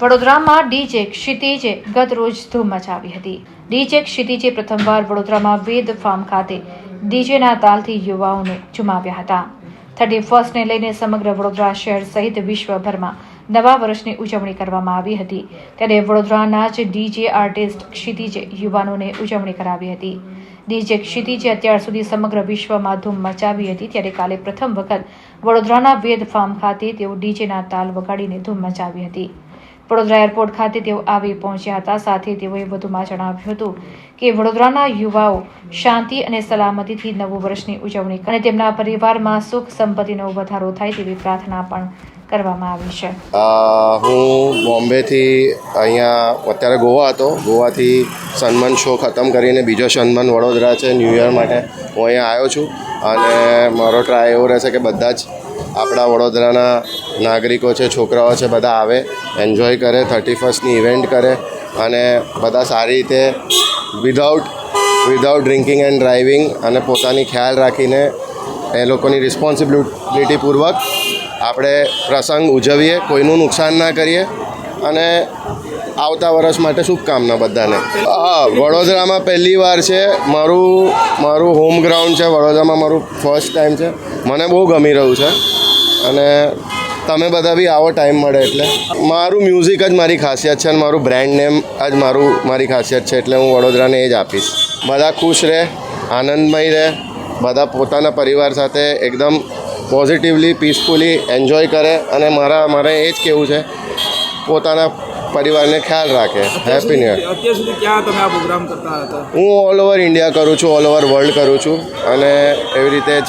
વડોદરામાં ડીજે ક્ષિતિજે ગત રોજ ધૂમ મચાવી હતી. ડીજે ક્ષિતિજે પ્રથમવાર વડોદરામાં વેદ ફાર્મ ખાતે ડીજેના તાલથી યુવાઓને ચુમાવ્યા હતા. થર્ટી ફર્સ્ટને લઈને સમગ્ર વડોદરા શહેર સહિત વિશ્વભરમાં નવા વર્ષની ઉજવણી કરવામાં આવી હતી. ત્યારે વડોદરાના જ ડીજે આર્ટિસ્ટ ક્ષિતિજે યુવાનોને ઉજવણી કરાવી હતી. ડીજે ક્ષિતિજે અત્યાર સુધી સમગ્ર વિશ્વમાં ધૂમ મચાવી હતી. ત્યારે કાલે પ્રથમ વખત વડોદરાના વેદ ફાર્મ ખાતે તેઓ ડીજેના તાલ વગાડીને ધૂમ મચાવી હતી. વડોદરા એરપોર્ટ ખાતે તેઓ આવી પહોંચ્યા હતા. સાથે તેઓએ વધુમાં જણાવ્યું હતું કે વડોદરાના યુવાઓ શાંતિ અને સલામતીથી નવું વર્ષની ઉજવણી અને તેમના પરિવારમાં સુખ સંપત્તિનો વધારો થાય તેવી પ્રાર્થના પણ કરવામાં આવી છે. હું બોમ્બેથી અહીંયા અત્યારે ગોવા હતો. ગોવાથી સન્માન શો ખતમ કરીને બીજો સન્માન વડોદરા છે, ન્યૂ યર માટે હું અહીંયા આવ્યો છું. અને મારો ટ્રાય એવો રહેશે કે બધા જ આપણા વડોદરાના નાગરિકો છે, છોકરાઓ છે, બધા આવે એન્જોય કરે થર્ટી ફર્સ્ટની ઇવેન્ટ કરે અને બધા સારી રીતે without without drinking and driving અને પોતાની ખ્યાલ રાખીને એ લોકોની રિસ્પોન્સિબિલિટીપૂર્વક આપણે પ્રસંગ ઉજવીએ, કોઈનું નુકસાન ના કરીએ અને આવતા વર્ષ માટે શુભકામના બધાને. હા, વડોદરામાં પહેલી વાર છે, મારું મારું હોમ ગ્રાઉન્ડ છે, વડોદરામાં મારું ફર્સ્ટ ટાઈમ છે. મને બહુ ગમી રહ્યું છે અને તમે બધા બી આવો ટાઈમ મળે એટલે. મારું મ્યુઝિક જ મારી ખાસિયત છે અને મારું બ્રાન્ડ નેમ જ મારું મારી ખાસિયત છે એટલે હું વડોદરાને એ જ આપીશ. બધા ખુશ રહે આનંદમય રહે બધા પોતાના પરિવાર સાથે એકદમ પોઝિટિવલી પીસફુલી એન્જોય કરે અને મારા મારે એ જ કહેવું છે પોતાના પરિવારને ખ્યાલ રાખે. હેપી ન્યુ અત્યાર સુધી ક્યાં તમે આ પ્રોગ્રામ કરતા હતા? હું ઓલ ઓવર ઇન્ડિયા કરું છું ઓલ ઓવર વર્લ્ડ કરું છું અને એવી રીતે જ